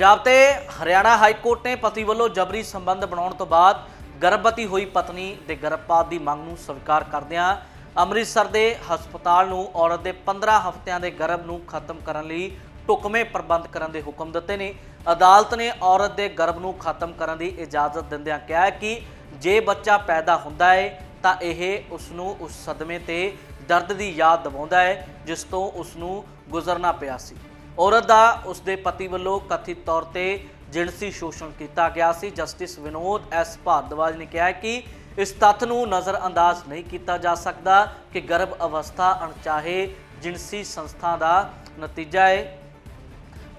ਪੰਜਾਬ ਤੇ Haryana high court ਨੇ ਪਤੀ ਵੱਲੋਂ ਜਬਰੀ ਸੰਬੰਧ ਬਣਾਉਣ ਤੋਂ ਬਾਅਦ ਗਰਭਵਤੀ ਹੋਈ ਪਤਨੀ ਦੇ ਗਰਭਪਾਤ ਦੀ ਮੰਗ ਨੂੰ ਸਵੀਕਾਰ ਕਰਦਿਆਂ ਅੰਮ੍ਰਿਤਸਰ ਦੇ ਹਸਪਤਾਲ ਨੂੰ ਔਰਤ ਦੇ 15 ਹਫ਼ਤਿਆਂ ਦੇ ਗਰਭ ਨੂੰ ਖਤਮ ਕਰਨ ਲਈ ਢੁਕਵੇਂ ਪ੍ਰਬੰਧ ਕਰਨ ਦੇ ਹੁਕਮ ਦਿੱਤੇ ਨੇ। ਅਦਾਲਤ ਨੇ ਔਰਤ ਦੇ ਗਰਭ ਨੂੰ ਖਤਮ ਕਰਨ ਦੀ ਇਜਾਜ਼ਤ ਦਿੰਦਿਆਂ ਕਿਹਾ ਕਿ ਜੇ ਬੱਚਾ ਪੈਦਾ ਹੁੰਦਾ ਹੈ ਤਾਂ ਇਹ ਉਸ ਨੂੰ ਉਸ ਸਦਮੇ ਤੇ ਦਰਦ ਦੀ ਯਾਦ ਦਿਵਾਉਂਦਾ ਹੈ, ਜਿਸ ਤੋਂ ਉਸ ਨੂੰ ਗੁਜ਼ਰਨਾ ਪਿਆ ਸੀ। ਔਰਤ ਦਾ ਉਸਦੇ ਪਤੀ ਵੱਲੋਂ ਕਥਿਤ ਤੌਰ ਤੇ ਜਿਣਸੀ ਸ਼ੋਸ਼ਣ ਕੀਤਾ ਗਿਆ ਸੀ। ਜਸਟਿਸ ਵਿਨੋਦ ਐਸ ਭਾਰਦਵਾਜ ਨੇ ਕਿਹਾ ਕਿ ਇਸ ਤੱਥ ਨੂੰ ਨਜ਼ਰਅੰਦਾਜ਼ ਨਹੀਂ ਕੀਤਾ ਜਾ ਸਕਦਾ ਕਿ ਗਰਭ ਅਵਸਥਾ ਅਣਚਾਹੇ ਜਿਣਸੀ ਸੰਸਥਾ ਦਾ ਨਤੀਜਾ ਹੈ,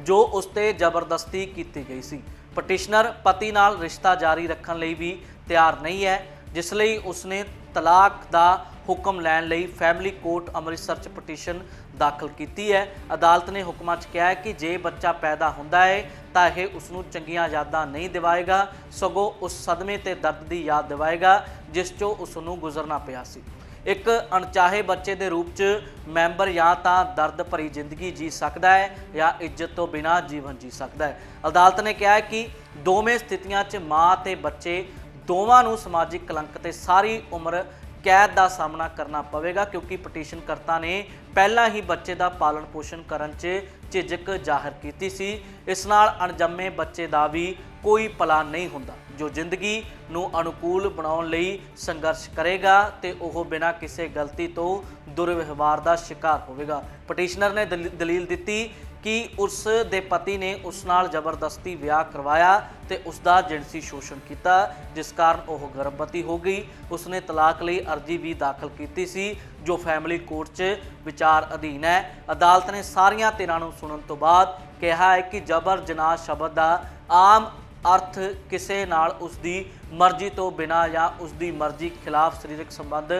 ਜੋ ਉਸ ਤੇ ਜ਼ਬਰਦਸਤੀ ਕੀਤੀ ਗਈ ਸੀ। ਪਟੀਸ਼ਨਰ ਪਤੀ ਨਾਲ ਰਿਸ਼ਤਾ ਜਾਰੀ ਰੱਖਣ ਲਈ ਵੀ ਤਿਆਰ ਨਹੀਂ ਹੈ, ਜਿਸ ਲਈ ਉਸਨੇ ਤਲਾਕ ਦਾ ਹੁਕਮ ਲੈਣ ਲਈ ਫੈਮਿਲੀ ਕੋਰਟ ਅੰਮ੍ਰਿਤਸਰ 'ਚ ਪਟੀਸ਼ਨ ਦਾਖਲ ਕੀਤੀ ਹੈ। ਅਦਾਲਤ ਨੇ ਹੁਕਮਾਂ 'ਚ ਕਿਹਾ ਹੈ ਕਿ ਜੇ ਬੱਚਾ ਪੈਦਾ ਹੁੰਦਾ ਹੈ, ਤਾਂ ਇਹ ਉਸ ਨੂੰ ਚੰਗੀਆਂ ਯਾਦਾਂ ਨਹੀਂ ਦਿਵਾਏਗਾ, ਸਗੋਂ ਉਸ ਸਦਮੇ ਤੇ ਦਰਦ ਦੀ ਯਾਦ ਦਿਵਾਏਗਾ, ਜਿਸ 'ਚੋਂ ਉਸ ਨੂੰ ਗੁਜ਼ਰਨਾ ਪਿਆ ਸੀ। ਇੱਕ ਅਣਚਾਹੇ ਬੱਚੇ ਦੇ ਰੂਪ 'ਚ ਮੈਂਬਰ ਜਾਂ ਤਾਂ ਦਰਦ ਭਰੀ ਜ਼ਿੰਦਗੀ ਜੀ ਸਕਦਾ ਹੈ ਜਾਂ ਇੱਜ਼ਤ ਤੋਂ ਬਿਨਾਂ ਜੀਵਨ ਜੀ ਸਕਦਾ ਹੈ। ਅਦਾਲਤ ਨੇ ਕਿਹਾ ਹੈ ਕਿ ਦੋਵੇਂ ਸਥਿਤੀਆਂ 'ਚ ਮਾਂ ਤੇ ਬੱਚੇ ਦੋਵਾਂ ਨੂੰ ਸਮਾਜਿਕ ਕਲੰਕ ਤੇ ਸਾਰੀ ਉਮਰ ਕੈਦ ਦਾ ਸਾਹਮਣਾ ਕਰਨਾ ਪਵੇਗਾ ਕਿਉਂਕਿ ਪਟੀਸ਼ਨਕਰਤਾ ਨੇ ਪਹਿਲਾਂ ਹੀ ਬੱਚੇ ਦਾ ਪਾਲਣ ਪੋਸ਼ਣ ਕਰਨ 'ਚ ਝਿਜਕ ਜ਼ਾਹਰ ਕੀਤੀ ਸੀ। ਇਸ ਨਾਲ ਅਣਜੰਮੇ ਬੱਚੇ ਦਾ ਵੀ ਕੋਈ ਪਲਾਨ ਨਹੀਂ ਹੁੰਦਾ, ਜੋ ਜ਼ਿੰਦਗੀ ਨੂੰ ਅਨੁਕੂਲ ਬਣਾਉਣ ਲਈ ਸੰਘਰਸ਼ ਕਰੇਗਾ ਤੇ ਉਹ ਬਿਨਾਂ ਕਿਸੇ ਗਲਤੀ ਤੋਂ ਦੁਰਵਿਵਹਾਰ ਦਾ ਸ਼ਿਕਾਰ ਹੋਵੇਗਾ। ਪਟੀਸ਼ਨਰ ਨੇ ਦਲੀ- ਦਲੀਲ ਦਿੱਤੀ ਕਿ ਉਸ ਦੇ ਪਤੀ ਨੇ ਉਸ ਨਾਲ ਜ਼ਬਰਦਸਤੀ ਵਿਆਹ ਕਰਵਾਇਆ ਤੇ ਉਸ ਦਾ ਜਿਨਸੀ ਸ਼ੋਸ਼ਣ ਕੀਤਾ, ਜਿਸ ਕਾਰਨ ਉਹ ਗਰਭਵਤੀ ਹੋ ਗਈ। ਉਸਨੇ ਤਲਾਕ ਲਈ ਅਰਜ਼ੀ ਵੀ ਦਾਖਲ ਕੀਤੀ ਸੀ, ਜੋ ਫੈਮਿਲੀ ਕੋਰਟ 'ਚ ਵਿਚਾਰ ਅਧੀਨ ਹੈ। ਅਦਾਲਤ ਨੇ ਸਾਰੀਆਂ ਧਿਰਾਂ ਨੂੰ ਸੁਣਨ ਤੋਂ ਬਾਅਦ ਕਿਹਾ ਹੈ ਕਿ ਜਬਰ ਜਨਾਹ ਸ਼ਬਦ ਦਾ ਆਮ ਅਰਥ ਕਿਸੇ ਨਾਲ ਉਸ ਦੀ ਮਰਜ਼ੀ ਤੋਂ ਬਿਨਾਂ ਜਾਂ ਉਸ ਦੀ ਮਰਜ਼ੀ ਖਿਲਾਫ ਸਰੀਰਕ ਸੰਬੰਧ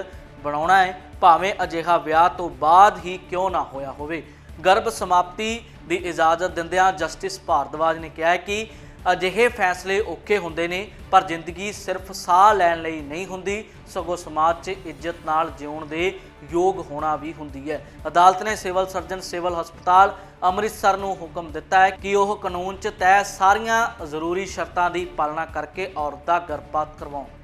ਬਣਾਉਣਾ ਹੈ। ਭਾਵੇਂ ਅਜਿਹਾ ਵਿਆਹ ਤੋਂ ਬਾਅਦ ਹੀ ਕਿਉਂ ਨਾ ਹੋਇਆ ਹੋਵੇ। ਗਰਭ ਸਮਾਪਤੀ ਦੀ ਇਜਾਜ਼ਤ ਦਿੰਦਿਆਂ ਜਸਟਿਸ ਭਾਰਦਵਾਜ ਨੇ ਕਿਹਾ ਕਿ ਅਜਿਹੇ ਫੈਸਲੇ ਔਖੇ ਹੁੰਦੇ ਨੇ, ਪਰ ਜ਼ਿੰਦਗੀ ਸਿਰਫ ਸਾਹ ਲੈਣ ਲਈ ਨਹੀਂ ਹੁੰਦੀ, ਸਗੋਂ ਸਮਾਜ 'ਚ ਇੱਜ਼ਤ ਨਾਲ ਜਿਉਣ ਦੇ ਯੋਗ ਹੋਣਾ ਵੀ ਹੁੰਦੀ ਹੈ। ਅਦਾਲਤ ਨੇ ਸਿਵਲ ਸਰਜਨ, ਸਿਵਲ ਹਸਪਤਾਲ ਅੰਮ੍ਰਿਤਸਰ ਨੂੰ ਹੁਕਮ ਦਿੱਤਾ ਹੈ ਕਿ ਉਹ ਕਾਨੂੰਨ 'ਚ ਤੈਅ ਸਾਰੀਆਂ ਜ਼ਰੂਰੀ ਸ਼ਰਤਾਂ ਦੀ ਪਾਲਣਾ ਕਰਕੇ ਔਰਤ ਦਾ ਗਰਭਪਾਤ ਕਰਵਾਉਣ।